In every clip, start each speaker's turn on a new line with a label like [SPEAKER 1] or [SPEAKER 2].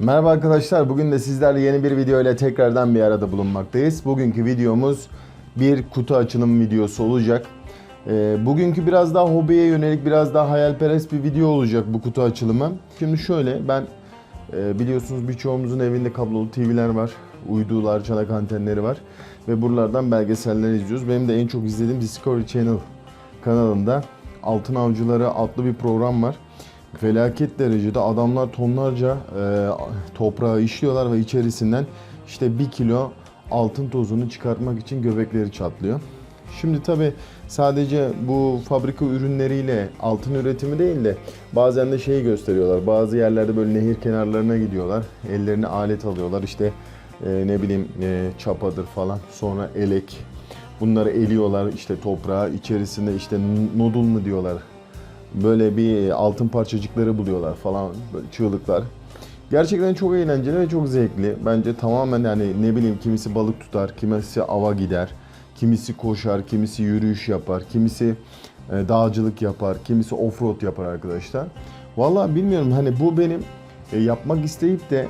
[SPEAKER 1] Merhaba arkadaşlar. Bugün de sizlerle yeni bir video ile tekrardan bir arada bulunmaktayız. Bugünkü videomuz bir kutu açılım videosu olacak. Ee, bugünkü biraz daha hobiye yönelik, biraz daha hayalperest bir video olacak bu kutu açılımı. Şimdi şöyle ben e, biliyorsunuz birçoğumuzun evinde kablolu TV'ler var. Uydular, çanak antenleri var. Ve buralardan belgeseller izliyoruz. Benim de en çok izlediğim Discovery Channel kanalında Altın Avcıları adlı bir program var. Felaket derecede adamlar tonlarca e, toprağı işliyorlar ve içerisinden işte bir kilo altın tozunu çıkartmak için göbekleri çatlıyor. Şimdi tabi sadece bu fabrika ürünleriyle altın üretimi değil de bazen de şeyi gösteriyorlar. Bazı yerlerde böyle nehir kenarlarına gidiyorlar. Ellerine alet alıyorlar işte e, ne bileyim e, çapadır falan sonra elek. Bunları eliyorlar işte toprağı içerisinde işte nodul mu diyorlar böyle bir altın parçacıkları buluyorlar falan böyle çığlıklar. Gerçekten çok eğlenceli ve çok zevkli. Bence tamamen yani ne bileyim kimisi balık tutar, kimisi ava gider, kimisi koşar, kimisi yürüyüş yapar, kimisi e, dağcılık yapar, kimisi offroad yapar arkadaşlar. Vallahi bilmiyorum hani bu benim e, yapmak isteyip de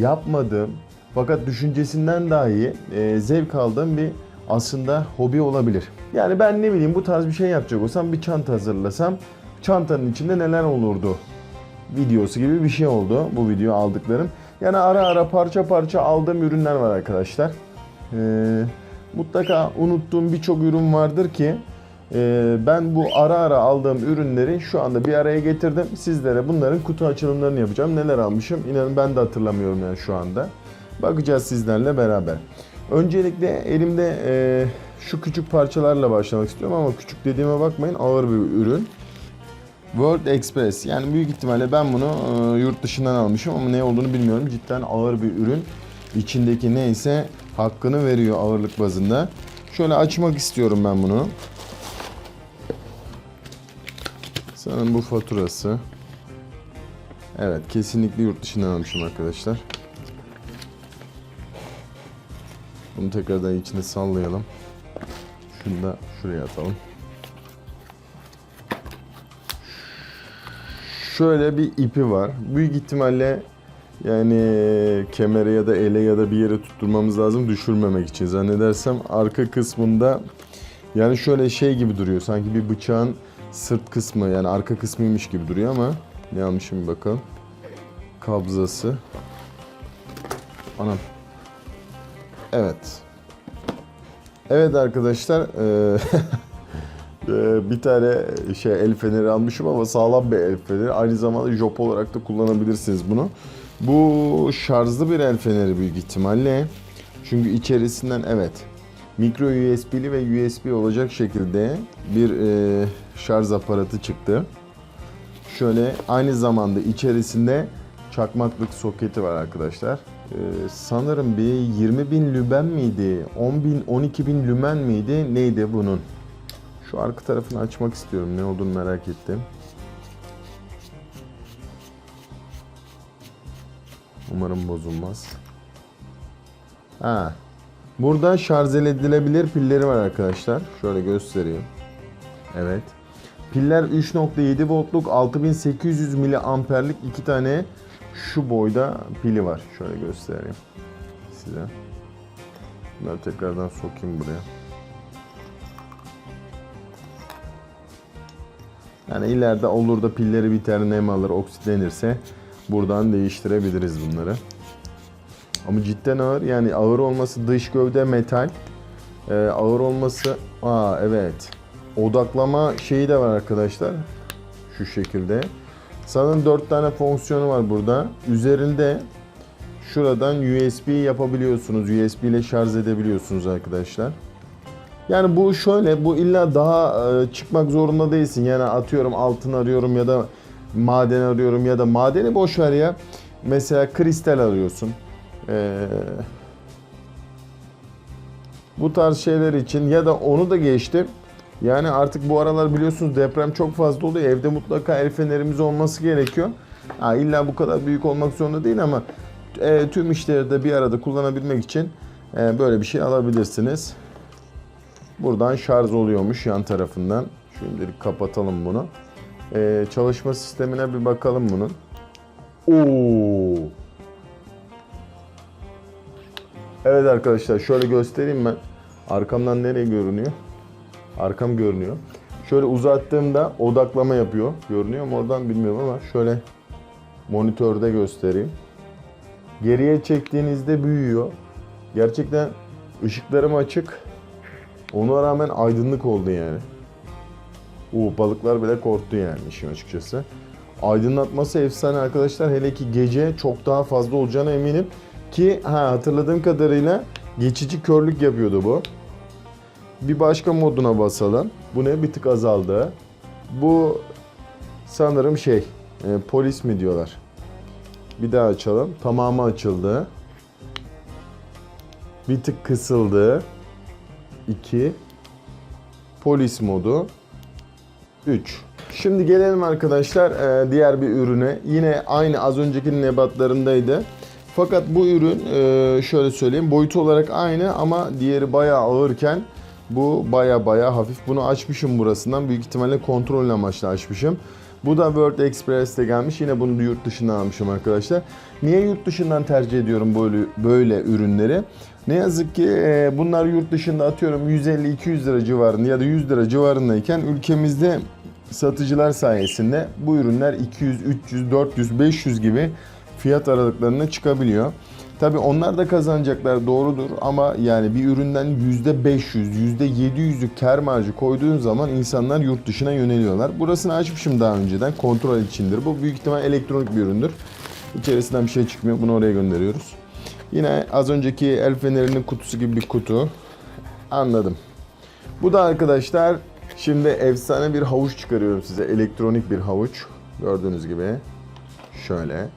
[SPEAKER 1] yapmadığım fakat düşüncesinden dahi e, zevk aldığım bir aslında hobi olabilir. Yani ben ne bileyim bu tarz bir şey yapacak olsam bir çanta hazırlasam çantanın içinde neler olurdu videosu gibi bir şey oldu bu video aldıklarım. Yani ara ara parça parça aldığım ürünler var arkadaşlar. Ee, mutlaka unuttuğum birçok ürün vardır ki e, ben bu ara ara aldığım ürünleri şu anda bir araya getirdim. Sizlere bunların kutu açılımlarını yapacağım. Neler almışım inanın ben de hatırlamıyorum yani şu anda. Bakacağız sizlerle beraber. Öncelikle elimde e, şu küçük parçalarla başlamak istiyorum ama küçük dediğime bakmayın ağır bir ürün. World Express yani büyük ihtimalle ben bunu e, yurt dışından almışım ama ne olduğunu bilmiyorum. Cidden ağır bir ürün. İçindeki neyse hakkını veriyor ağırlık bazında. Şöyle açmak istiyorum ben bunu. Sanırım bu faturası. Evet kesinlikle yurt dışından almışım arkadaşlar. Bunu tekrardan içine sallayalım. Şunu da şuraya atalım. Şöyle bir ipi var. Büyük ihtimalle yani kemere ya da ele ya da bir yere tutturmamız lazım düşürmemek için. Zannedersem arka kısmında yani şöyle şey gibi duruyor. Sanki bir bıçağın sırt kısmı yani arka kısmıymış gibi duruyor ama ne almışım bir bakalım. Kabzası. Anam. Evet. Evet arkadaşlar. eee, bir tane şey el feneri almışım ama sağlam bir el feneri. Aynı zamanda jop olarak da kullanabilirsiniz bunu. Bu şarjlı bir el feneri büyük ihtimalle. Çünkü içerisinden evet mikro USB'li ve USB olacak şekilde bir eee, şarj aparatı çıktı. Şöyle aynı zamanda içerisinde çakmaklık soketi var arkadaşlar. Ee, sanırım bir 20 bin lümen miydi? 10 bin, 12 bin lümen miydi? Neydi bunun? Şu arka tarafını açmak istiyorum. Ne olduğunu merak ettim. Umarım bozulmaz. Ha. Burada şarj edilebilir pilleri var arkadaşlar. Şöyle göstereyim. Evet. Piller 3.7 voltluk 6800 miliamperlik iki tane şu boyda pili var. Şöyle göstereyim size. Bunları tekrardan sokayım buraya. Yani ileride olur da pilleri biter nem alır oksitlenirse buradan değiştirebiliriz bunları. Ama cidden ağır yani ağır olması dış gövde metal. Ee, ağır olması aa evet odaklama şeyi de var arkadaşlar. Şu şekilde. Sanırım 4 tane fonksiyonu var burada. Üzerinde şuradan USB yapabiliyorsunuz. USB ile şarj edebiliyorsunuz arkadaşlar. Yani bu şöyle, bu illa daha e, çıkmak zorunda değilsin. Yani atıyorum altın arıyorum ya da maden arıyorum ya da madeni boş ver ya. Mesela kristal arıyorsun. Ee, bu tarz şeyler için ya da onu da geçtim. Yani artık bu aralar biliyorsunuz deprem çok fazla oluyor. Evde mutlaka el fenerimiz olması gerekiyor. Ha, illa bu kadar büyük olmak zorunda değil ama e, tüm işleri de bir arada kullanabilmek için e, böyle bir şey alabilirsiniz. Buradan şarj oluyormuş yan tarafından. Şimdilik kapatalım bunu. E, çalışma sistemine bir bakalım bunun. Oo. Evet arkadaşlar şöyle göstereyim ben. Arkamdan nereye görünüyor? Arkam görünüyor. Şöyle uzattığımda odaklama yapıyor. Görünüyor mu oradan bilmiyorum ama şöyle monitörde göstereyim. Geriye çektiğinizde büyüyor. Gerçekten ışıklarım açık. Ona rağmen aydınlık oldu yani. Oo, balıklar bile korktu yani işin açıkçası. Aydınlatması efsane arkadaşlar. Hele ki gece çok daha fazla olacağına eminim. Ki ha, hatırladığım kadarıyla geçici körlük yapıyordu bu. Bir başka moduna basalım. Bu ne? Bir tık azaldı. Bu sanırım şey, e, polis mi diyorlar. Bir daha açalım. Tamamı açıldı. Bir tık kısıldı. 2 Polis modu 3 Şimdi gelelim arkadaşlar e, diğer bir ürüne. Yine aynı az önceki nebatlarındaydı. Fakat bu ürün e, şöyle söyleyeyim boyutu olarak aynı ama diğeri bayağı ağırken bu baya baya hafif. Bunu açmışım burasından. Büyük ihtimalle kontrol amaçlı açmışım. Bu da World Express'te gelmiş. Yine bunu yurt dışından almışım arkadaşlar. Niye yurt dışından tercih ediyorum böyle böyle ürünleri? Ne yazık ki e, bunlar yurt dışında atıyorum 150-200 lira civarında ya da 100 lira civarındayken ülkemizde satıcılar sayesinde bu ürünler 200, 300, 400, 500 gibi fiyat aralıklarına çıkabiliyor. Tabi onlar da kazanacaklar doğrudur ama yani bir üründen %500, %700'lük kar marjı koyduğun zaman insanlar yurt dışına yöneliyorlar. Burasını açmışım daha önceden kontrol içindir. Bu büyük ihtimal elektronik bir üründür. İçerisinden bir şey çıkmıyor bunu oraya gönderiyoruz. Yine az önceki el fenerinin kutusu gibi bir kutu. Anladım. Bu da arkadaşlar şimdi efsane bir havuç çıkarıyorum size. Elektronik bir havuç. Gördüğünüz gibi. Şöyle.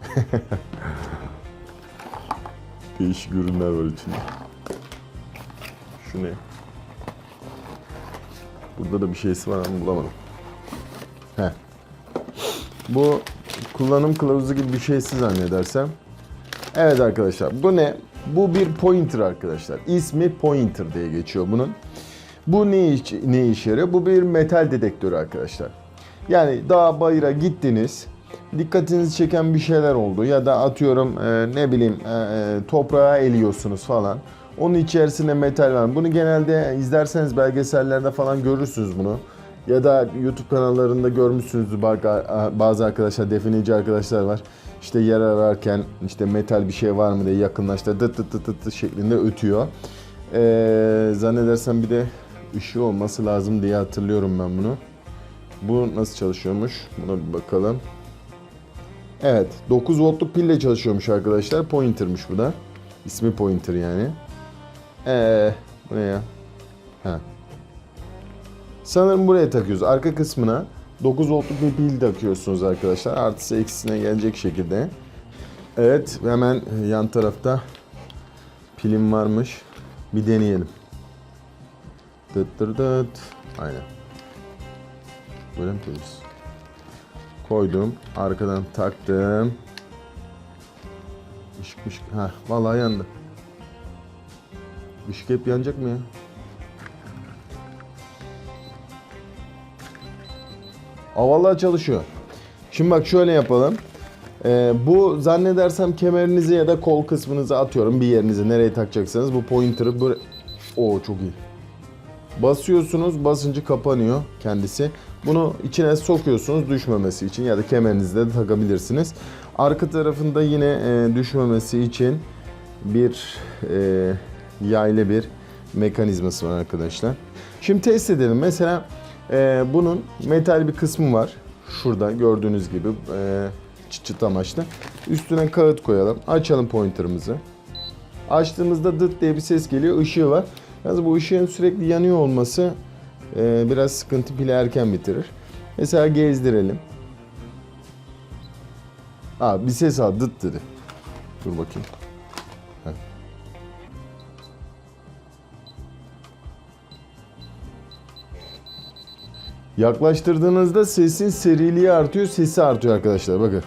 [SPEAKER 1] Değişik ürünler var içinde. Şu ne? Burada da bir şeysi var ama bulamadım. Heh. Bu kullanım kılavuzu gibi bir şeysi zannedersem. Evet arkadaşlar bu ne? Bu bir pointer arkadaşlar. İsmi pointer diye geçiyor bunun. Bu ne, iş, ne işe yarıyor? Bu bir metal dedektörü arkadaşlar. Yani dağ bayıra gittiniz. Dikkatinizi çeken bir şeyler oldu ya da atıyorum e, ne bileyim e, e, toprağa eliyorsunuz falan. Onun içerisinde metal var. Bunu genelde izlerseniz belgesellerde falan görürsünüz bunu. Ya da YouTube kanallarında görmüşsünüzdür bazı arkadaşlar, defineci arkadaşlar var. İşte yer ararken işte metal bir şey var mı diye yakınlaştı dıt dıt dıt dıt dıt şeklinde ötüyor. Ee, zannedersem bir de ışığı olması lazım diye hatırlıyorum ben bunu. Bu nasıl çalışıyormuş? Buna bir bakalım. Evet 9 voltluk pille çalışıyormuş arkadaşlar. Pointer'mış bu da. İsmi Pointer yani. Eee bu ne ya? Ha. Sanırım buraya takıyoruz. Arka kısmına 9 voltluk bir pil takıyorsunuz arkadaşlar. Artısı eksisine gelecek şekilde. Evet hemen yan tarafta pilim varmış. Bir deneyelim. Dıt dıt dıt. Aynen. Böyle mi koyuyoruz? Koydum. Arkadan taktım. Işık ışık. Ha, vallahi yandı. Işık hep yanacak mı ya? Aa, çalışıyor. Şimdi bak şöyle yapalım. Ee, bu zannedersem kemerinizi ya da kol kısmınızı atıyorum bir yerinize nereye takacaksanız bu pointer'ı böyle... Oo çok iyi. Basıyorsunuz basıncı kapanıyor kendisi. Bunu içine sokuyorsunuz düşmemesi için ya da kemerinizde de takabilirsiniz. Arka tarafında yine e, düşmemesi için bir e, yaylı bir mekanizması var arkadaşlar. Şimdi test edelim. Mesela e, bunun metal bir kısmı var. Şurada gördüğünüz gibi e, çıt çıt amaçlı. Üstüne kağıt koyalım. Açalım pointerımızı. Açtığımızda dıt diye bir ses geliyor. Işığı var. Yalnız bu ışığın sürekli yanıyor olması e, biraz sıkıntı pili erken bitirir. Mesela gezdirelim. Aa, bir ses al dıt dedi. Dur bakayım. Yaklaştırdığınızda sesin seriliği artıyor, sesi artıyor arkadaşlar. Bakın.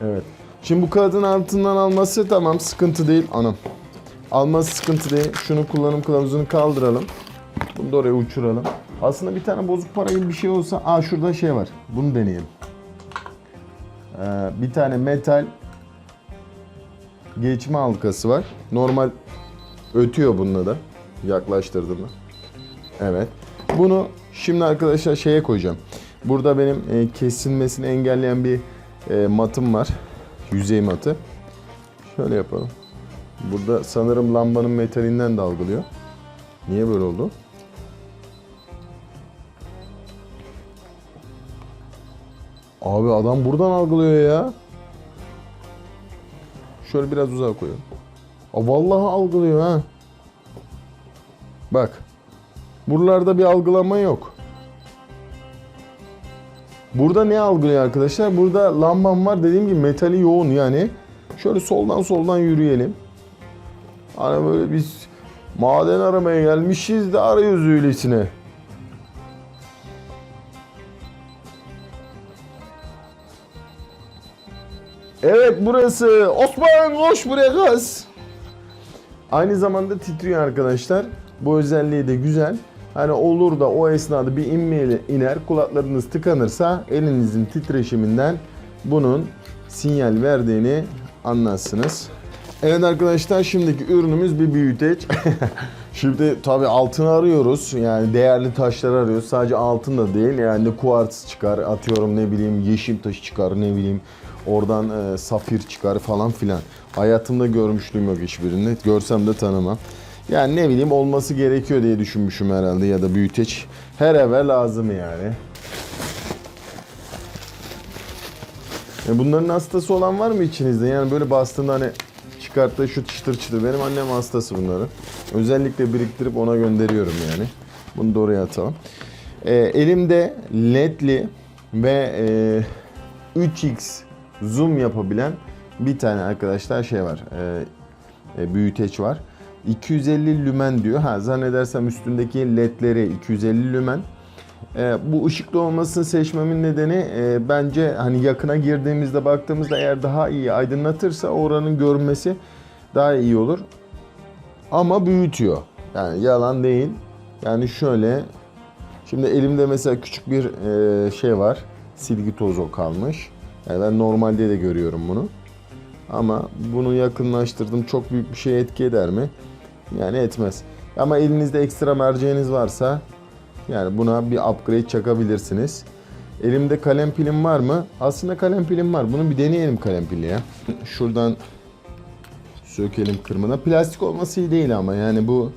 [SPEAKER 1] Evet. Şimdi bu kağıdın altından alması tamam sıkıntı değil. Anam. Alması sıkıntı değil. Şunu kullanım kılavuzunu kaldıralım. Bunu da oraya uçuralım. Aslında bir tane bozuk para gibi bir şey olsa... Aa şurada şey var. Bunu deneyelim. Ee, bir tane metal geçme halkası var. Normal ötüyor bununla da. Yaklaştırdım mı? Evet. Bunu şimdi arkadaşlar şeye koyacağım. Burada benim e, kesilmesini engelleyen bir e, matım var. Yüzey matı. Şöyle yapalım. Burada sanırım lambanın metalinden de algılıyor. Niye böyle oldu? Abi adam buradan algılıyor ya. Şöyle biraz uzağa koyalım. Aa, vallahi algılıyor ha. Bak. Buralarda bir algılama yok. Burada ne algılıyor arkadaşlar? Burada lambam var dediğim gibi metali yoğun yani. Şöyle soldan soldan yürüyelim. Hani böyle biz maden aramaya gelmişiz de arıyoruz öylesine. Evet burası. Osman koş buraya kız. Aynı zamanda titriyor arkadaşlar. Bu özelliği de güzel. Hani olur da o esnada bir inmeyle iner kulaklarınız tıkanırsa elinizin titreşiminden bunun sinyal verdiğini anlarsınız. Evet arkadaşlar şimdiki ürünümüz bir büyüteç. Şimdi tabi altın arıyoruz. Yani değerli taşlar arıyoruz. Sadece altın da değil. Yani kuartz çıkar. Atıyorum ne bileyim yeşim taşı çıkar. Ne bileyim oradan e, safir çıkar falan filan. Hayatımda görmüşlüğüm yok hiçbirini. Görsem de tanımam. Yani ne bileyim olması gerekiyor diye düşünmüşüm herhalde ya da büyüteç. Her eve lazım yani. E bunların hastası olan var mı içinizde? Yani böyle bastığında hani çıkarttığı şu çıtır çıtır. Benim annem hastası bunları. Özellikle biriktirip ona gönderiyorum yani. Bunu da oraya atalım. E, elimde ledli ve e, 3x zoom yapabilen bir tane arkadaşlar şey var. E, e, büyüteç var. 250 lümen diyor. Ha zannedersem üstündeki ledleri 250 lümen. E, bu ışıklı olmasını seçmemin nedeni e, bence hani yakına girdiğimizde baktığımızda eğer daha iyi aydınlatırsa oranın görünmesi daha iyi olur. Ama büyütüyor. Yani yalan değil. Yani şöyle şimdi elimde mesela küçük bir e, şey var. Silgi tozu kalmış. Yani ben normalde de görüyorum bunu. Ama bunu yakınlaştırdım. Çok büyük bir şey etki eder mi? Yani etmez. Ama elinizde ekstra merceğiniz varsa yani buna bir upgrade çakabilirsiniz. Elimde kalem pilim var mı? Aslında kalem pilim var. Bunu bir deneyelim kalem pili ya. Şuradan sökelim kırmına. Plastik olması iyi değil ama yani bu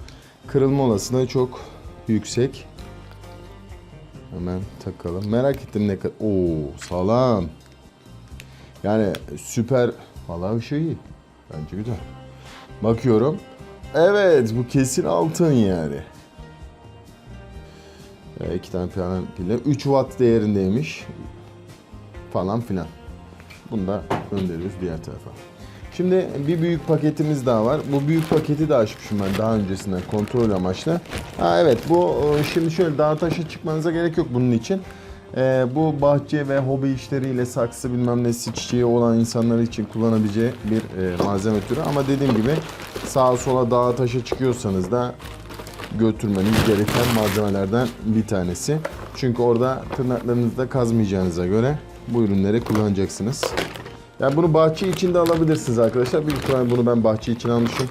[SPEAKER 1] kırılma olasılığı çok yüksek. Hemen takalım. Merak ettim ne kadar. Oo sağlam. Yani süper. Vallahi ışığı iyi. Bence güzel. Bakıyorum. Evet bu kesin altın yani. E, iki tane falan pille. 3 watt değerindeymiş. Falan filan. Bunu da gönderiyoruz diğer tarafa. Şimdi bir büyük paketimiz daha var. Bu büyük paketi de açmışım ben daha öncesinden kontrol amaçlı. Ha evet bu e, şimdi şöyle dağ taşa çıkmanıza gerek yok bunun için. Ee, bu bahçe ve hobi işleriyle saksı bilmem nesi çiçeği olan insanlar için kullanabileceği bir e, malzeme türü. Ama dediğim gibi sağa sola dağa taşa çıkıyorsanız da götürmeniz gereken malzemelerden bir tanesi. Çünkü orada tırnaklarınızda kazmayacağınıza göre bu ürünleri kullanacaksınız. Yani bunu bahçe için de alabilirsiniz arkadaşlar. Büyük ihtimalle bunu ben bahçe için almışım.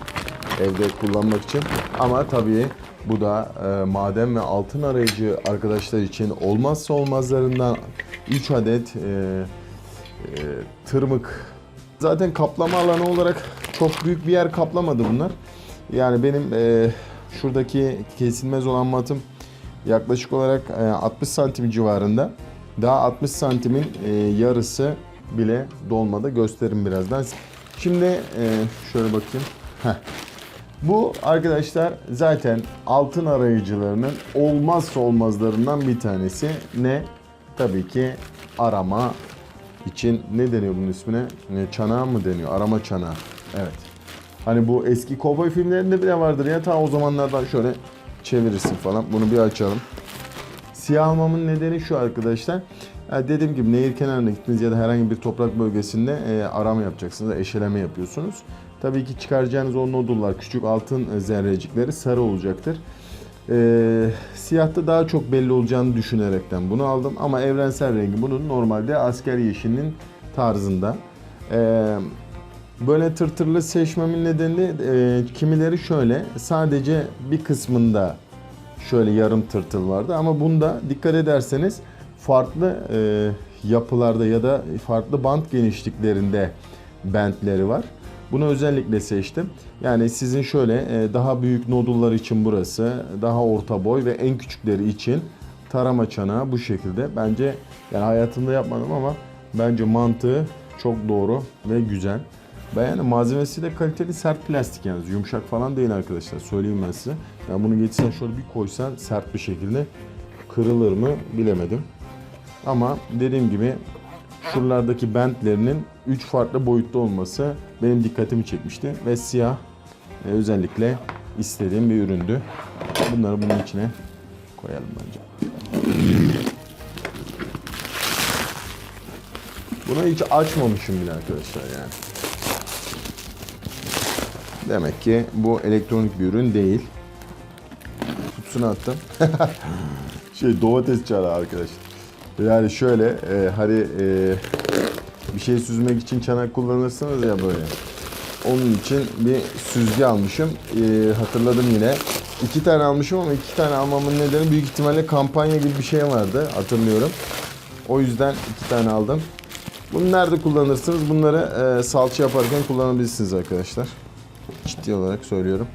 [SPEAKER 1] Evde kullanmak için. Ama tabii bu da e, maden ve altın arayıcı arkadaşlar için olmazsa olmazlarından 3 adet e, e, tırmık. Zaten kaplama alanı olarak çok büyük bir yer kaplamadı bunlar. Yani benim e, şuradaki kesilmez olan matım yaklaşık olarak e, 60 santim civarında. Daha 60 santimin e, yarısı bile dolmadı. Gösteririm birazdan. Şimdi e, şöyle bakayım. Heh. Bu arkadaşlar zaten altın arayıcılarının olmazsa olmazlarından bir tanesi. Ne? Tabii ki arama için ne deniyor bunun ismine? Ne, çanağı mı deniyor? Arama çanağı. Evet. Hani bu eski kovboy filmlerinde bile vardır ya ta o zamanlardan şöyle çevirirsin falan. Bunu bir açalım. Siyah almamın nedeni şu arkadaşlar. Yani dediğim gibi nehir kenarına gittiniz ya da herhangi bir toprak bölgesinde e, arama yapacaksınız, eşeleme yapıyorsunuz. Tabii ki çıkaracağınız o nodullar, küçük altın zerrecikleri sarı olacaktır. E, siyahta daha çok belli olacağını düşünerekten bunu aldım. Ama evrensel rengi bunun normalde asker yeşilinin tarzında. Ee, böyle tırtırlı seçmemin nedeni e, kimileri şöyle sadece bir kısmında şöyle yarım tırtıl vardı ama bunda dikkat ederseniz farklı e, yapılarda ya da farklı bant genişliklerinde bentleri var. Bunu özellikle seçtim. Yani sizin şöyle e, daha büyük nodullar için burası, daha orta boy ve en küçükleri için tarama çanağı bu şekilde. Bence yani hayatımda yapmadım ama bence mantığı çok doğru ve güzel. Ben yani malzemesi de kaliteli sert plastik yalnız yumuşak falan değil arkadaşlar söyleyeyim ben size. Yani bunu geçsen şöyle bir koysan sert bir şekilde kırılır mı bilemedim. Ama dediğim gibi şuralardaki bentlerinin 3 farklı boyutta olması benim dikkatimi çekmişti ve siyah e, özellikle istediğim bir üründü. Bunları bunun içine koyalım bence. Bunu hiç açmamışım bile arkadaşlar yani. Demek ki bu elektronik bir ürün değil. Kutusunu attım. şey domates çanağı arkadaşlar. Yani şöyle e, hani e, bir şey süzmek için çanak kullanırsınız ya böyle. Onun için bir süzge almışım. E, hatırladım yine. İki tane almışım ama iki tane almamın nedeni büyük ihtimalle kampanya gibi bir şey vardı. Hatırlıyorum. O yüzden iki tane aldım. Bunu nerede kullanırsınız? Bunları e, salça yaparken kullanabilirsiniz arkadaşlar. Ciddi olarak söylüyorum.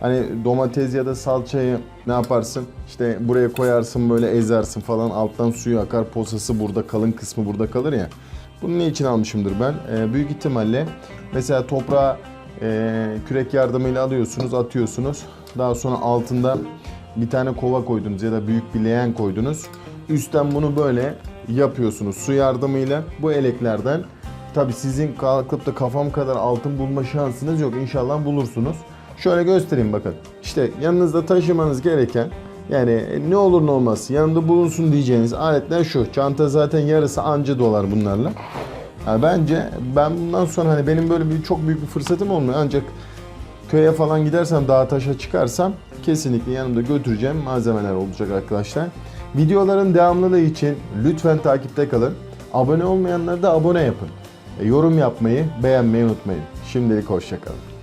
[SPEAKER 1] Hani domates ya da salçayı ne yaparsın? İşte buraya koyarsın böyle ezersin falan alttan suyu akar posası burada kalın kısmı burada kalır ya. Bunu ne için almışımdır ben? Ee, büyük ihtimalle mesela toprağa e, kürek yardımıyla alıyorsunuz atıyorsunuz. Daha sonra altında bir tane kova koydunuz ya da büyük bir leğen koydunuz. Üstten bunu böyle yapıyorsunuz su yardımıyla bu eleklerden. Tabi sizin kalkıp da kafam kadar altın bulma şansınız yok. İnşallah bulursunuz. Şöyle göstereyim bakın. İşte yanınızda taşımanız gereken yani ne olur ne olmaz yanında bulunsun diyeceğiniz aletler şu. Çanta zaten yarısı anca dolar bunlarla. Yani bence ben bundan sonra hani benim böyle bir çok büyük bir fırsatım olmuyor ancak köye falan gidersem dağa taşa çıkarsam kesinlikle yanımda götüreceğim malzemeler olacak arkadaşlar. Videoların devamlılığı için lütfen takipte kalın. Abone olmayanlar da abone yapın. E, yorum yapmayı, beğenmeyi unutmayın. Şimdilik hoşçakalın.